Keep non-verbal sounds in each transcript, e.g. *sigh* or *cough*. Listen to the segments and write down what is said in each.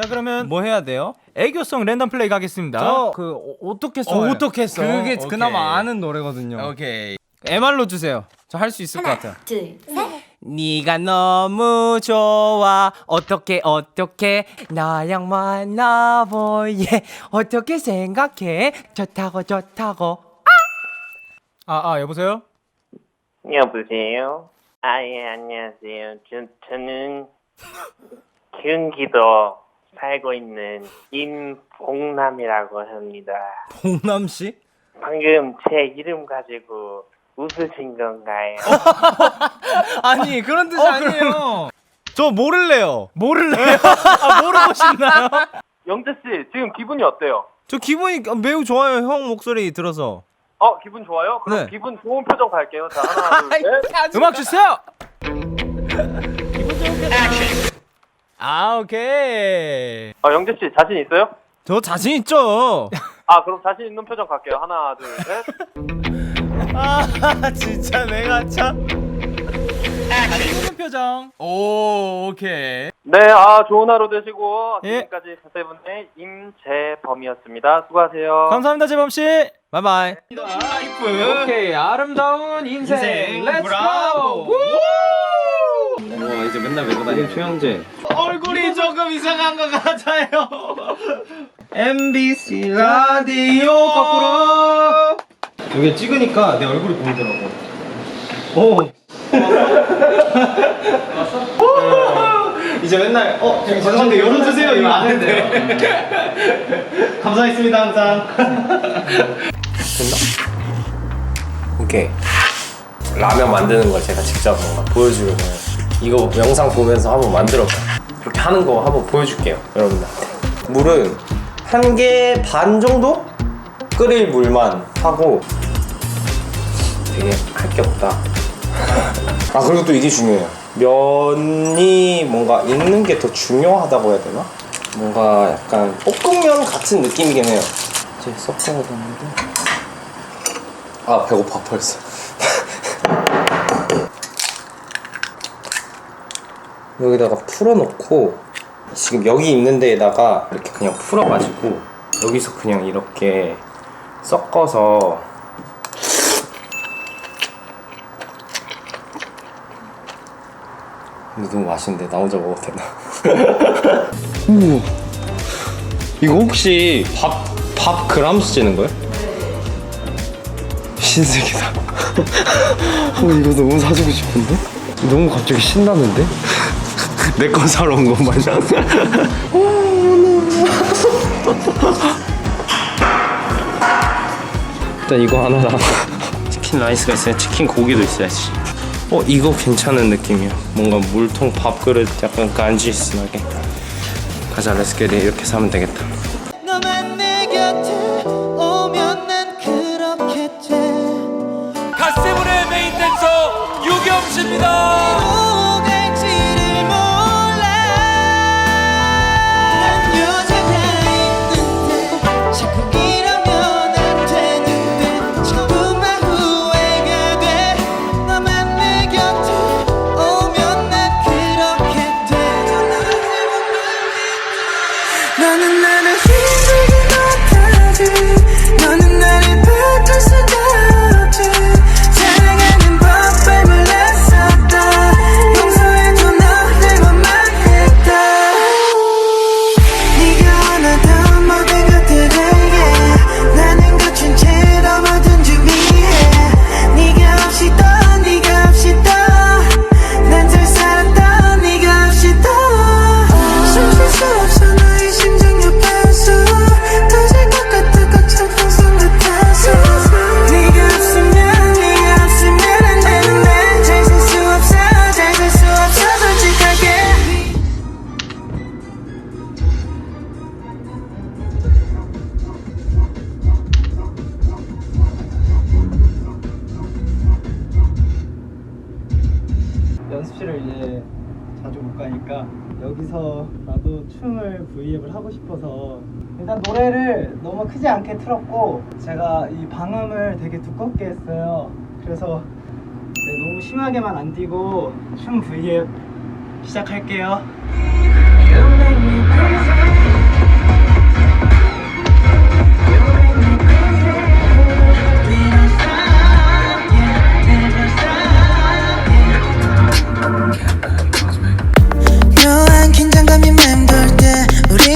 자 그러면 뭐 해야 돼요? 애교송 랜덤 플레이 가겠습니다. 저그 어떻게 써요? 어, 어떻게 써? 그게 오케이. 그나마 아는 노래거든요. 오케이. MR로 주세요. 저 할 수 있을 것 같아요. 둘, 셋. 네가 너무 좋아 어떻게 어떻게 나랑 만나보예 어떻게 생각해 좋다고 좋다고 아, 아 여보세요? 여보세요? 아, 예, 안녕하세요. 저, 저는 *laughs* 경기도 살고 있는 임봉남이라고 합니다. 봉남 씨? 방금 제 이름 가지고 웃으신 건가요? *laughs* 아니 그런 뜻이 아니에요 *laughs* 저 모를래요 모를래요? *laughs* 아 모르고 싶나요? 영재 씨, 지금 기분이 어때요? 저 기분이 매우 좋아요 형 목소리 들어서 어, 기분 좋아요? 그럼 네. 기분 좋은 표정 갈게요. 자, 하나, 둘, 셋. 음악 주세요. 아 오케이. 어, 영재 씨, 자신 있어요? 저 자신 있죠 아, 그럼 자신 있는 표정 갈게요. 하나, 둘, 셋. *laughs* 아 진짜 내가 참. 좋은 표정. 오 오케이. 네, 아, 좋은 하루 되시고, 예. 지금까지 세븐의 임재범이었습니다. 수고하세요. 감사합니다 재범 씨. 바이바이 오케이 아름다운 인생, 렛츠 고. 와 이제 맨날 메고 다니는 최영재. 얼굴이 조금 이상한 것 같아요. MBC 라디오. 거꾸로. 여기 찍으니까 내 얼굴이 보이더라고. 오. 이제 맨날 어 저기 죄송한데 열어주세요. 이거 안 되는데. 감사했습니다 항상. 오케이. 라면 만드는 걸 제가 직접 뭔가 보여주려고 이거 영상 보면서 한번 만들어봐. 그렇게 하는 거 한번 보여줄게요 여러분들한테. 물은 한 개 반 정도 끓일 물만 하고 되게 할 게 없다. *laughs* 아 그리고 또 이게 중요해요. 면이 뭔가 익는 게 더 중요하다고 해야 되나? 뭔가 약간 볶음면 같은 느낌이긴 해요. 이제 섞어야 되는데. 아 배고파 벌써 여기다가 풀어놓고 지금 여기 있는 데에다가 이렇게 그냥 풀어가지고 여기서 그냥 이렇게 섞어서 근데 너무 맛있는데 나 혼자 먹어도 되나? *laughs* 우 이거 혹시 밥, 밥 그람수 재는 거예요? 신세계다. *laughs* 어, 이거 너무 사주고 싶은데? 너무 갑자기 신나는데? *laughs* 내거 사러 온 거 마냥. 일단 이거 하나랑 치킨 라이스가 있어야 치킨 고기도 있어야지. 어 이거 괜찮은 느낌이야. 뭔가 물통 밥그릇 약간 간지스하게. 가자 렛츠겟 이렇게 사면 되겠다. 너만 내 곁에 오면 난 그렇게 돼 갓세븐의 메인 댄서 유겸 씨입니다. 연습실을 이제 자주 못 가니까 여기서 나도 춤을 V앱을 하고 싶어서 일단 노래를 너무 크지 않게 틀었고 제가 이 방음을 되게 두껍게 했어요. 그래서 네, 너무 심하게만 안 뛰고 춤 V앱 시작할게요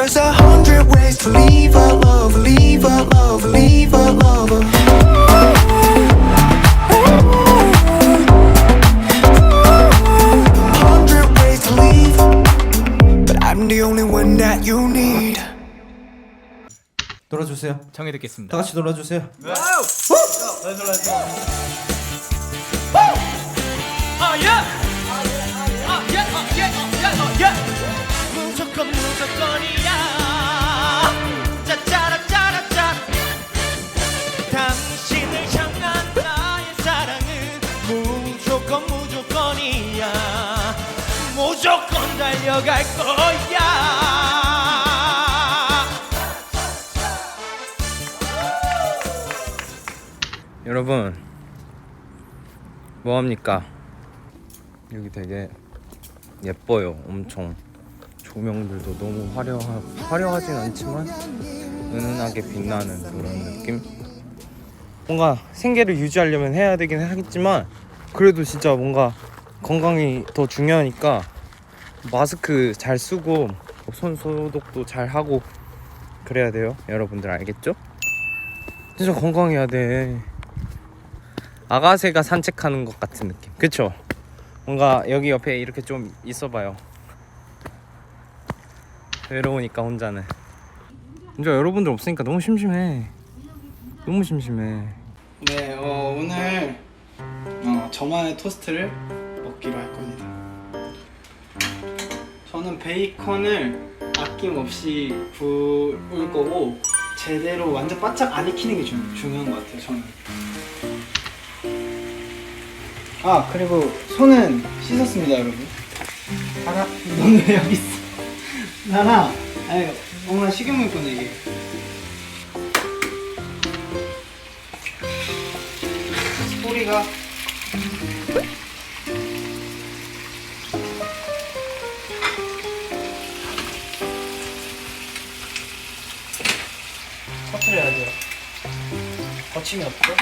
There's a hundred ways to leave a lover, leave a lover, leave a lover. The only one that you need. 놀아주세요. 청해 듣겠습니다. 다 같이 놀아주세요. 무조건 무조건이 달려갈 거야. 여러분 뭐 합니까? 여기 되게 예뻐요 엄청 조명들도 너무 화려하, 화려하진 않지만 은은하게 빛나는 그런 느낌? 뭔가 생계를 유지하려면 해야 되긴 하겠지만 그래도 진짜 뭔가 건강이 더 중요하니까 마스크 잘 쓰고 손 소독도 잘 하고 그래야 돼요. 여러분들 알겠죠? 진짜 건강해야 돼. 아가새가 산책하는 것 같은 느낌. 그쵸? 뭔가 여기 옆에 이렇게 좀 있어봐요. 외로우니까 혼자는. 진짜 여러분들 없으니까 너무 심심해. 너무 심심해. 네, 어, 오늘 어, 저만의 토스트를 먹기로 할 겁니다. 베이컨을 아낌없이 구울 거고 제대로 완전 바짝 안 익히는 게 중, 중요한 것 같아요. 저는. 아 그리고 손은 씻었습니다, 여러분. 나라, 너는 왜 *laughs* 여기 있어? 나라, 아니 엄마 식용유 꺼내 이게. 소리가 거침이 없죠?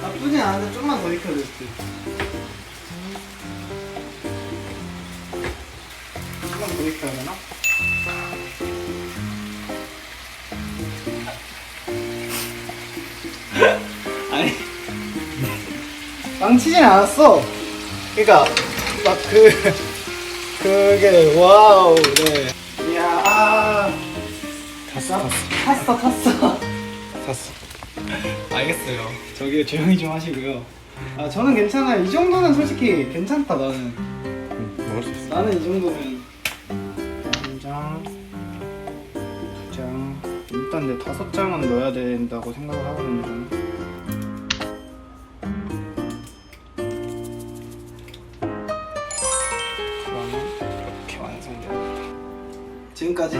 나쁘진 않은데 좀만 더 익혀야 될 듯. 조금 더 익혀야 되나? *laughs* 아니 망치진 않았어. 그러니까 막 그 그게 와우 네. 이야 아. 탔어 탔어 탔어 탔어. *laughs* 알겠어요. 저기 조용히 좀 하시고요. 아 저는 괜찮아요. 이 정도는 솔직히 괜찮다 나는. 먹을 수 있어 나는 이 정도면 한 장, 두 장, 일단 내 다섯 장은 넣어야 된다고 생각을 하거든요. 저는. 그러면 이렇게 완성됩니다. 지금까지